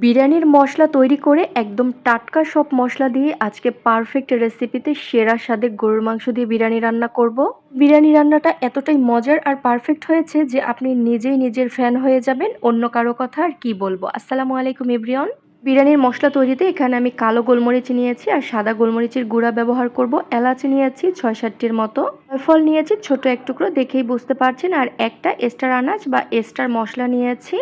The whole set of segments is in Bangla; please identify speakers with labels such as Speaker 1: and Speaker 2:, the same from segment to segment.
Speaker 1: বিরিয়ানির মশলা তৈরি করে একদম টাটকা সব মশলা দিয়ে আজকে পারফেক্ট রেসিপিতে সেরা স্বাদে গরুর মাংস দিয়ে বিরিয়ানি রান্না করব। বিরিয়ানি রান্নাটা এতটাই মজার আর পারফেক্ট হয়েছে যে আপনি নিজেই নিজের ফ্যান হয়ে যাবেন, অন্য কারও কথা আর কি বলব। আসসালামু আলাইকুম এভরিয়ন বিরিয়ানির মশলা তৈরিতে এখানে আমি কালো গোলমরিচ নিয়েছি আর সাদা গোলমরিচের গুঁড়া ব্যবহার করব। এলাচ নিয়েছি ছয় সাতটির মতো। ফল নিয়েছি ছোট এক টুকরো, দেখেই বুঝতে পারছেন। আর একটা এস্টার আনাজ বা এস্টার মশলা নিয়েছি।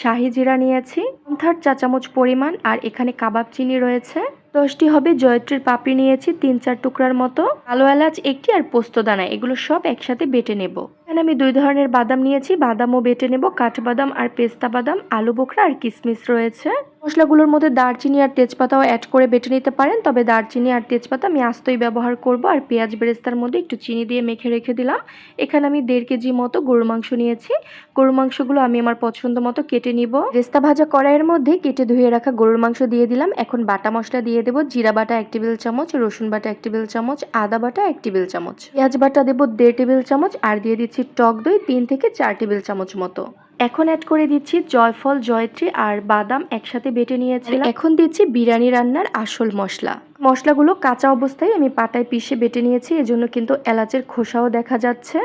Speaker 1: শাহি জিরা নিয়েছি। থার্ড চা চামচ পরিমাণ আর এখানে কাবাব চিনি রয়েছে। দশটি হবে জয়ত্রীর পাপড়ি নিয়েছি, তিন চার টুকরার মতো কালো এলাচ, একটি আর পোস্তদানা এগুলো সব একসাথে বেটে নেব। এখানে আমি দুই ধরনের বাদাম নিয়েছি। বাদামও বেটে নেব। কাঠবাদাম আর পেস্তা বাদাম, আলু বোখরা আর কিশমিশ রয়েছে। মশলাগুলোর মধ্যে দারচিনি আর তেজপাতাও অ্যাড করে বেটে নিতে পারেন। তবে দারচিনি আর তেজপাতা আমি আস্তই ব্যবহার করব আর পেঁয়াজ বেরেস্তার মধ্যে একটু চিনি দিয়ে মেখে রেখে দিলাম। এখানে আমি দেড় কেজি মতো গরুর মাংস নিয়েছি। গরুর মাংসগুলো আমি আমার পছন্দ মতো কেটে নিব। রেস্তা ভাজা কড়াইয়ের মধ্যে কেটে ধুয়ে রাখা গরুর মাংস দিয়ে দিলাম। এখন বাটা মশলা দিয়ে দেবো। জিরা বাটা এক টেবিল চামচ, রসুন বাটা এক টেবিল চামচ, আদা বাটা এক টেবিল চামচ। পেঁয়াজ বাটা দেবো দেড় টেবিল চামচ আর দিয়ে দিচ্ছি টক দই তিন থেকে চার টেবিল চামচ মতো। এখন অ্যাড করে দিচ্ছি জয়ফল জয়ত্রী আর বাদাম একসাথে বেটে নিয়েছি। এখন দিচ্ছি বিরিয়ানি রান্নার আসল মশলা। মশলাগুলো কাঁচা অবস্থায় আমি পাটায় পিষে বেটে নিয়েছি এজন্য কিন্তু এলাচের খোসাও দেখা যাচ্ছে।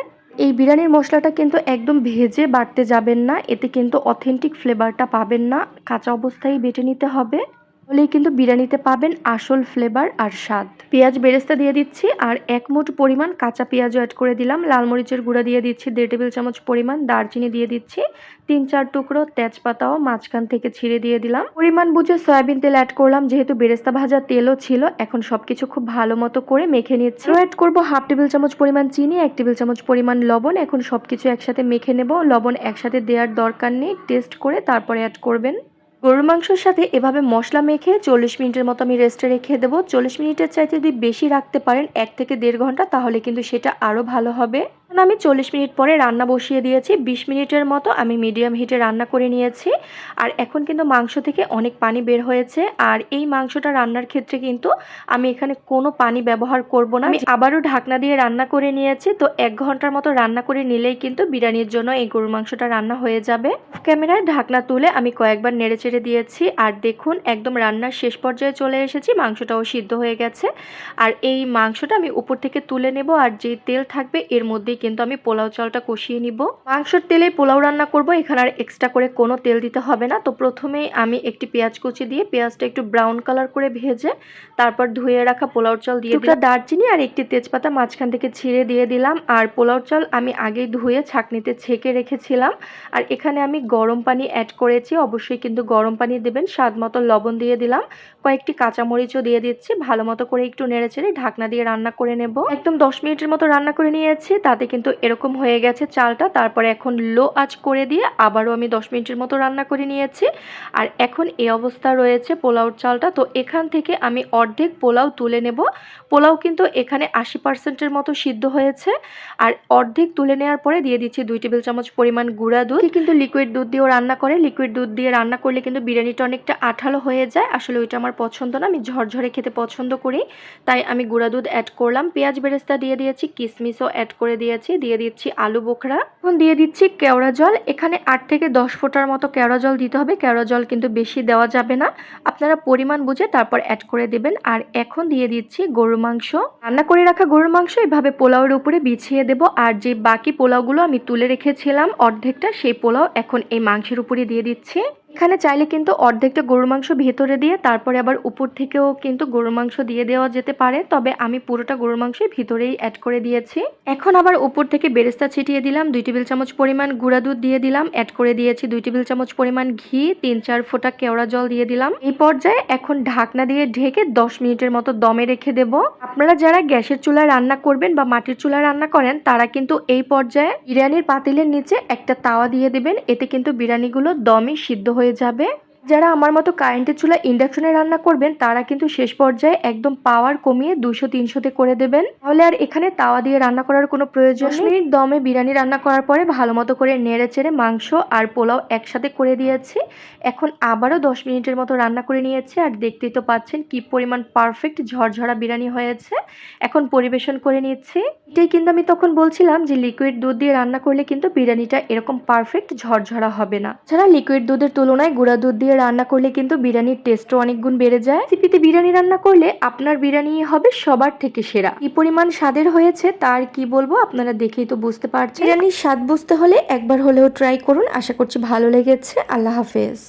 Speaker 1: এই বিরিয়ানির মশলাটা কিন্তু একদম ভেজে বাড়তে যাবেন না এতে কিন্তু অথেন্টিক ফ্লেভারটা পাবেন না। কাঁচা অবস্থায় বেটে নিতে হবে। হলেই কিন্তু বিরিয়ানিতে পাবেন আসল ফ্লেভার আর স্বাদ। পেঁয়াজ বেরেস্তা দিয়ে দিচ্ছি আর এক মুঠ পরিমাণ কাঁচা পেঁয়াজও অ্যাড করে দিলাম। লাল মরিচের গুঁড়া দিয়ে দিচ্ছি দেড় টেবিল চামচ পরিমাণ দারচিনি দিয়ে দিচ্ছি। তিন চার টুকরো তেজপাতাও মাঝখান থেকে ছিঁড়ে দিয়ে দিলাম। পরিমাণ বুঝে সয়াবিন তেল অ্যাড করলাম। যেহেতু বেরেস্তা ভাজা তেলও ছিল, এখন সবকিছু খুব ভালো মতো করে মেখে নিচ্ছি। অ্যাড করব হাফ টেবিল চামচ পরিমাণ চিনি, এক টেবিল চামচ পরিমাণ লবণ। এখন সবকিছু একসাথে মেখে নেব। লবণ একসাথে দেওয়ার দরকার নেই। টেস্ট করে তারপরে অ্যাড করবেন। গরুর মাংসের সাথে এভাবে মশলা মেখে চল্লিশ মিনিটের মতো আমি রেস্টে রেখে দেবো। চল্লিশ মিনিটের চাইতে যদি বেশি রাখতে পারেন এক থেকে দেড় ঘণ্টা, তাহলে কিন্তু সেটা আরও ভালো হবে। আমি চল্লিশ মিনিট পরে রান্না বসিয়ে দিয়েছি। বিশ মিনিটের মতো আমি মিডিয়াম হিটে রান্না করে নিয়েছি। আর এখন কিন্তু মাংস থেকে অনেক পানি বের হয়েছে। আর এই মাংসটা রান্নার ক্ষেত্রে কিন্তু আমি এখানে কোনো পানি ব্যবহার করব না। আমি আবারও ঢাকনা দিয়ে রান্না করে নিয়েছি। তো এক ঘণ্টার মতো রান্না করে নিলেই কিন্তু বিরিয়ানির জন্য এই গরুর মাংসটা রান্না হয়ে যাবে। ক্যামেরায় ঢাকনা তুলে আমি কয়েকবার নেড়ে চেড়ে দিয়েছি। আর দেখুন, একদম রান্নার শেষ পর্যায়ে চলে এসেছি। মাংসটাও সিদ্ধ হয়ে গেছে। আর এই মাংসটা আমি উপর থেকে তুলে নেব। আর যে তেল থাকবে, এর মধ্যেই কিন্তু আমি পোলাও চালটা কষিয়ে নিব। মাংসর তেলে পোলাও রান্না করব এখানে আর এক্সট্রা করে কোনো তেল দিতে হবে না। তো প্রথমেই আমি একটি পেঁয়াজ কুচি দিয়ে পেঁয়াজটা একটু ব্রাউন কালার করে ভেজে তারপর ধুয়ে রাখা পোলাও চাল দিয়ে দিলাম। দারচিনি আর একটি তেজপাতা মাঝখান থেকে ছিঁড়ে দিয়ে দিলাম। আর পোলাও চাল আমি আগেই ধুয়ে ছাকনিতে ছেঁকে রেখেছিলাম। আর এখানে আমি গরম পানি অ্যাড করেছি অবশ্যই কিন্তু গরম পানি দেবেন। স্বাদ মতো লবণ দিয়ে দিলাম। কয়েকটি কাঁচামরিচও দিয়ে দিচ্ছি। ভালো মতো করে একটু নেড়ে চেড়ে ঢাকনা দিয়ে রান্না করে নেব। একদম দশ মিনিটের মতো রান্না করে নিয়েছি তাতে কিন্তু এরকম হয়ে গেছে চালটা। তারপরে এখন লো আঁচ করে দিয়ে আবারও আমি দশ মিনিটের মতো রান্না করে নিয়েছি। আর এখন এই অবস্থা রয়েছে পোলাওর চালটা। তো এখান থেকে আমি অর্ধেক পোলাও তুলে নেব। পোলাও কিন্তু এখানে আশি পার্সেন্টের মতো সিদ্ধ হয়েছে। আর অর্ধেক তুলে নেওয়ার পরে দিয়ে দিচ্ছি দুই টেবিল চামচ পরিমাণ গুঁড়া দুধ। কিন্তু লিকুইড দুধ দিয়েও রান্না করে। লিকুইড দুধ দিয়ে রান্না করলে কিন্তু বিরিয়ানিটা অনেকটা আঠালো হয়ে যায়। আসলে ওইটা আমার পছন্দ না। আমি ঝরঝরে খেতে পছন্দ করি। তাই আমি গুঁড়া দুধ অ্যাড করলাম। পেঁয়াজ বেরেস্তা দিয়ে দিয়েছি। কিশমিশও অ্যাড করে দিয়েছি। দিয়ে দিচ্ছি আলু বোখরা, এখন দিয়ে দিচ্ছি কেওড়া জল। এখানে আট থেকে দশ ফোটার মতো কেওড়া জল দিতে হবে। কেওড়া জল কিন্তু বেশি দেওয়া যাবে না। আপনারা পরিমাণ বুঝে তারপর অ্যাড করে দেবেন। আর এখন দিয়ে দিচ্ছি গরুর মাংস। রান্না করে রাখা গরুর মাংস এভাবে পোলাওয়ের উপরে বিছিয়ে দেব। আর যে বাকি পোলাওগুলো আমি তুলে রেখেছিলাম অর্ধেকটা, সেই পোলাও এখন এই মাংসের উপরে দিয়ে দিচ্ছি। এখানে চাইলে কিন্তু অর্ধেকটা গরুর মাংস ভেতরে দিয়ে, তারপরে আবার উপর থেকেও কিন্তু গরুর মাংস দিয়ে দেওয়া যেতে পারে। তবে আমি পুরোটা গরুর মাংসই ভিতরেই অ্যাড করে দিয়েছি। এখন আবার উপর থেকে বেরেস্তা ছিটিয়ে দিলাম, দুই টেবিল চামচ পরিমাণ গুঁড়া দুধ দিয়ে দিলাম অ্যাড করে দিয়েছি দুই টেবিল চামচ পরিমাণ ঘি, তিন চার ফোঁটা কেওড়া জল দিয়ে দিলাম। এই পর্যায়ে এখন ঢাকনা দিয়ে ঢেকে দশ মিনিটের মতো দমে রেখে দেব। আপনারা যারা গ্যাসের চুলায় রান্না করবেন বা মাটির চুলায় রান্না করেন, তারা কিন্তু এই পর্যায়ে বিরিয়ানির পাতিলের নিচে একটা তাওয়া দিয়ে দেবেন। এতে কিন্তু বিরিয়ানিগুলো দমে সিদ্ধ হয়ে হয়ে যাবে। যারা আমার মতো কারেন্টের চুলা ইন্ডাকশনে রান্না করবেন তারা কিন্তু শেষ পর্যায়ে একদম পাওয়ার কমিয়ে দুশো তিনশোতে করে দেবেন। তাহলে আর এখানে তাওয়া দিয়ে রান্না করার কোনো প্রয়োজন নেই। মিনিট দমে বিরিয়ানি রান্না করার পরে ভালো মতো করে নেড়ে চেড়ে মাংস আর পোলাও একসাথে করে দিয়েছি। এখন আবারও দশ মিনিটের মতো রান্না করে নিয়েছি আর দেখতেই তো পাচ্ছেন কি পরিমাণ পারফেক্ট ঝরঝরা বিরিয়ানি হয়েছে। এখন পরিবেশন করে নিচ্ছি। এটাই কিন্তু আমি তখন বলছিলাম যে লিকুইড দুধ দিয়ে রান্না করলে কিন্তু বিরিয়ানিটা এরকম পারফেক্ট ঝরঝরা হবে না। যারা লিকুইড দুধের তুলনায় গুঁড়া দুধ দিয়ে দিয়ে রান্না করলে কিন্তু বিরিয়ানির টেস্টও অনেক গুণ বেড়ে যায়। রেসিপিতে বিরিয়ানি রান্না করলে আপনার বিরিয়ানি হবে সবার থেকে সেরা। কি পরিমাণ স্বাদের হয়েছে তার কি বলব আপনারা দেখেই তো বুঝতে পারছেন। বিরিয়ানির স্বাদ বুঝতে হলে একবার হলেও ট্রাই করুন। আশা করছি ভালো লেগেছে। আল্লাহ হাফেজ।